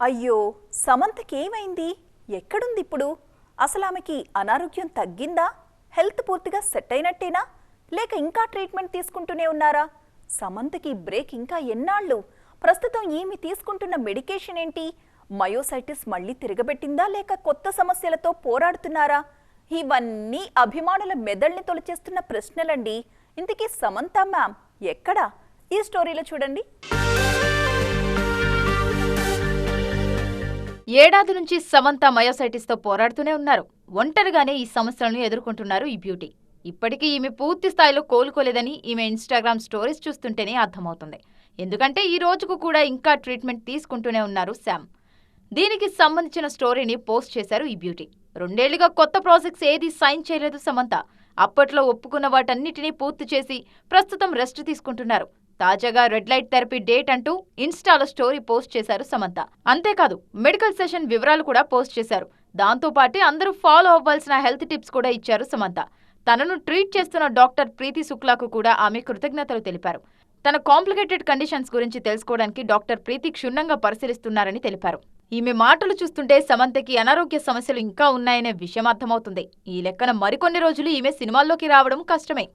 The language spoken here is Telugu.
అయ్యో సమంతకి ఏమైంది ఎక్కడుంది ఇప్పుడు అసలు ఆమెకి అనారోగ్యం తగ్గిందా? హెల్త్ పూర్తిగా సెట్ అయినట్టేనా లేక ఇంకా ట్రీట్మెంట్ తీసుకుంటూనే ఉన్నారా? సమంతకి బ్రేక్ ఇంకా ఎన్నాళ్ళు? ప్రస్తుతం ఈమె తీసుకుంటున్న మెడికేషన్ ఏంటి మయోసైటిస్ మళ్ళీ తిరగబెట్టిందా లేక కొత్త సమస్యలతో పోరాడుతున్నారా? ఇవన్నీ అభిమానుల మెదళ్ని తొలిచేస్తున్న ప్రశ్నలండి. ఇంతకీ సమంత మ్యామ్ ఎక్కడా? ఈ స్టోరీలో చూడండి. ఏడాది నుంచి సమంత మయోసైటిస్తో పోరాడుతూనే ఉన్నారు. ఒంటరిగానే ఈ సమస్యలను ఎదుర్కొంటున్నారు ఈ బ్యూటీ. ఇప్పటికీ ఈమె పూర్తి స్థాయిలో కోలుకోలేదని ఈమె ఇన్స్టాగ్రామ్ స్టోరీస్ చూస్తుంటేనే అర్థమవుతుంది. ఎందుకంటే ఈ రోజుకు కూడా ఇంకా ట్రీట్మెంట్ తీసుకుంటూనే ఉన్నారు శామ్ దీనికి సంబంధించిన స్టోరీని పోస్ట్ చేశారు ఈ బ్యూటీ. రెండేళ్ళుగా కొత్త ప్రాజెక్ట్స్ ఏది సైన్ చేయలేదు సమంత. అప్పట్లో ఒప్పుకున్న వాటన్నిటినీ పూర్తి చేసి ప్రస్తుతం రెస్ట్ తీసుకుంటున్నారు. తాజాగా రెడ్ లైట్ థెరపీ డేట్ అంటూ ఇన్స్టాలో స్టోరీ పోస్ట్ చేశారు సమంత. అంతేకాదు మెడికల్ సెషన్ వివరాలు కూడా పోస్ట్ చేశారు. దాంతో పాటే అందరూ ఫాలో అవ్వాల్సిన హెల్త్ టిప్స్ కూడా ఇచ్చారు సమంత. తనను ట్రీట్ చేస్తున్న డాక్టర్ ప్రీతి శుక్లాకు కూడా ఆమె కృతజ్ఞతలు తెలిపారు. తన కాంప్లికేటెడ్ కండిషన్స్ గురించి తెలుసుకోవడానికి డాక్టర్ ప్రీతి క్షుణ్ణంగా పరిశీలిస్తున్నారని తెలిపారు. ఈమె మాటలు చూస్తుంటే సమంతకి అనారోగ్య సమస్యలు ఇంకా ఉన్నాయనే విషయం అర్థమవుతుంది. ఈ లెక్కన మరికొన్ని రోజులు ఈమె సినిమాల్లోకి రావడం కష్టమే.